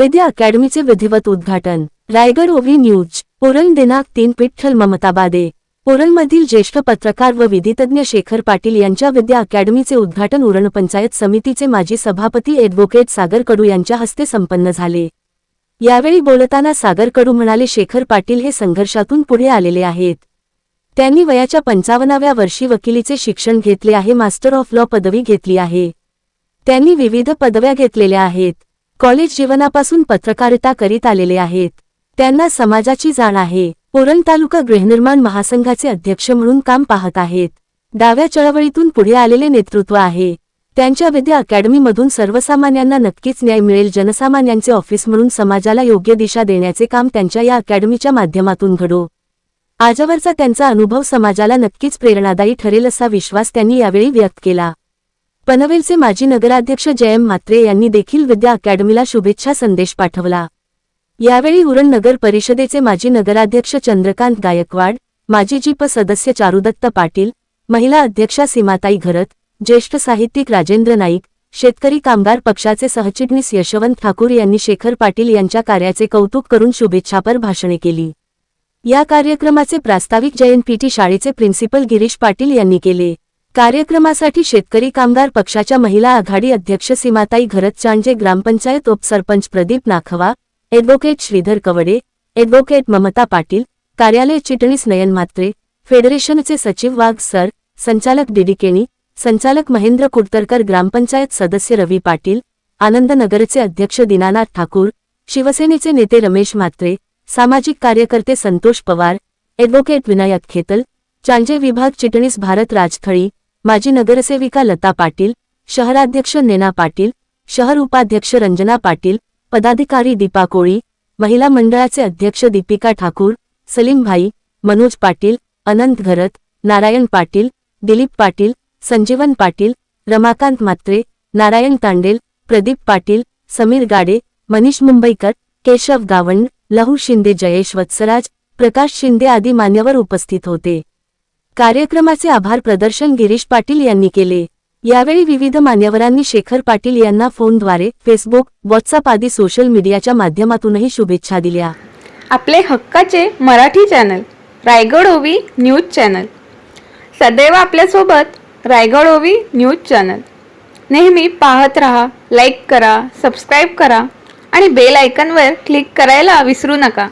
विद्या अकॅडमीचे विधिवत उद्घाटन. रायगड ओव्ही न्यूज पोरल दिनांक तीन पिठ्ठल ममताबादे. पोरलमधील ज्येष्ठ पत्रकार व विधितज्ञ शेखर पाटील यांच्या विद्या अकॅडमीचे उद्घाटन उरण पंचायत समितीचे माजी सभापती ॲडव्होकेट सागर कडू यांच्या हस्ते संपन्न झाले. यावेळी बोलताना सागर कडू म्हणाले शेखर पाटील हे संघर्षातून पुढे आलेले आहेत. त्यांनी वयाच्या पंचावन्नाव्या वर्षी वकिलीचे शिक्षण घेतले आहे मास्टर ऑफ लॉ पदवी घेतली आहे. त्यांनी विविध पदव्या घेतलेल्या आहेत. कॉलेज जीवनापासून पत्रकारिता करीत आलेले आहेत. त्यांना समाजाची जाण आहे. पोरण तालुका गृहनिर्माण महासंघाचे अध्यक्ष म्हणून काम पाहत आहेत. डाव्या चळवळीतून पुढे आलेले नेतृत्व आहे. त्यांच्या विद्या अकॅडमीमधून सर्वसामान्यांना नक्कीच न्याय मिळेल जनसामान्यांचे ऑफिस म्हणून समाजाला योग्य दिशा देण्याचे काम त्यांच्या या अकॅडमीच्या माध्यमातून घडो. आजवरचा त्यांचा अनुभव समाजाला नक्कीच प्रेरणादायी ठरेल असा विश्वास त्यांनी यावेळी व्यक्त केला. पनवेलचे माजी नगराध्यक्ष जयम म्हात्रे यांनी देखील विद्या अकॅडमीला शुभेच्छा संदेश पाठवला. यावेळी उरण नगर परिषदेचे माजी नगराध्यक्ष चंद्रकांत गायकवाड माजी जीप सदस्य चारुदत्त पाटील महिला अध्यक्षा सीमाताई घरत ज्येष्ठ साहित्यिक राजेंद्र नाईक शेतकरी कामगार पक्षाचे सहचिटणीस यशवंत ठाकूर यांनी शेखर पाटील यांच्या कार्याचे कौतुक करून शुभेच्छापर भाषणे केली. या कार्यक्रमाचे प्रास्ताविक जयंत पीटी शाळेचे प्रिन्सिपल गिरीश पाटील यांनी केले. कार्यक्रमासाठी शेतकरी कामगार पक्षाच्या महिला आघाडी अध्यक्ष सीमाताई घरत चांजे ग्रामपंचायत उपसरपंच प्रदीप नाखवा ॲडव्होकेट श्रीधर कवडे ॲडव्होकेट ममता पाटील कार्यालय चिटणीस नयन म्हात्रे फेडरेशनचे सचिव वाघ सर संचालक डिडिकेणी संचालक महेंद्र कुडतरकर ग्रामपंचायत सदस्य रवी पाटील आनंदनगरचे अध्यक्ष दीनानाथ ठाकूर शिवसेनेचे नेते रमेश म्हात्रे सामाजिक कार्यकर्ते संतोष पवार ॲडव्होकेट विनायक खेतल चांजे विभाग चिटणीस भारत राजथळी माजी नगरसेविका लता पाटील शहराध्यक्ष नेना पाटील शहर उपाध्यक्ष रंजना पाटील पदाधिकारी दीपा कोळी महिला मंडळाचे अध्यक्ष दीपिका ठाकूर सलीमभाई मनोज पाटील अनंत घरत नारायण पाटील दिलीप पाटील संजीवन पाटील रमाकांत म्हात्रे नारायण तांडेल प्रदीप पाटील समीर गाडे मनीष मुंबईकर केशव गावंड लहू शिंदे जयेश वत्सराज प्रकाश शिंदे आदी मान्यवर उपस्थित होते. कार्यक्रमाचे आभार प्रदर्शन गिरीश पाटील यांनी केले. यावेळी विविध मान्यवरांनी शेखर पाटील यांना फोनद्वारे फेसबुक व्हॉट्सअप आदी सोशल मीडियाच्या माध्यमातूनही शुभेच्छा दिल्या. आपले हक्काचे मराठी चॅनल रायगड ओवी न्यूज चॅनल. सदैव आपल्यासोबत रायगड ओवी न्यूज चॅनल. नेहमी पाहत रहा लाईक करा सबस्क्राईब करा आणि बेल आयकनवर क्लिक करायला विसरू नका.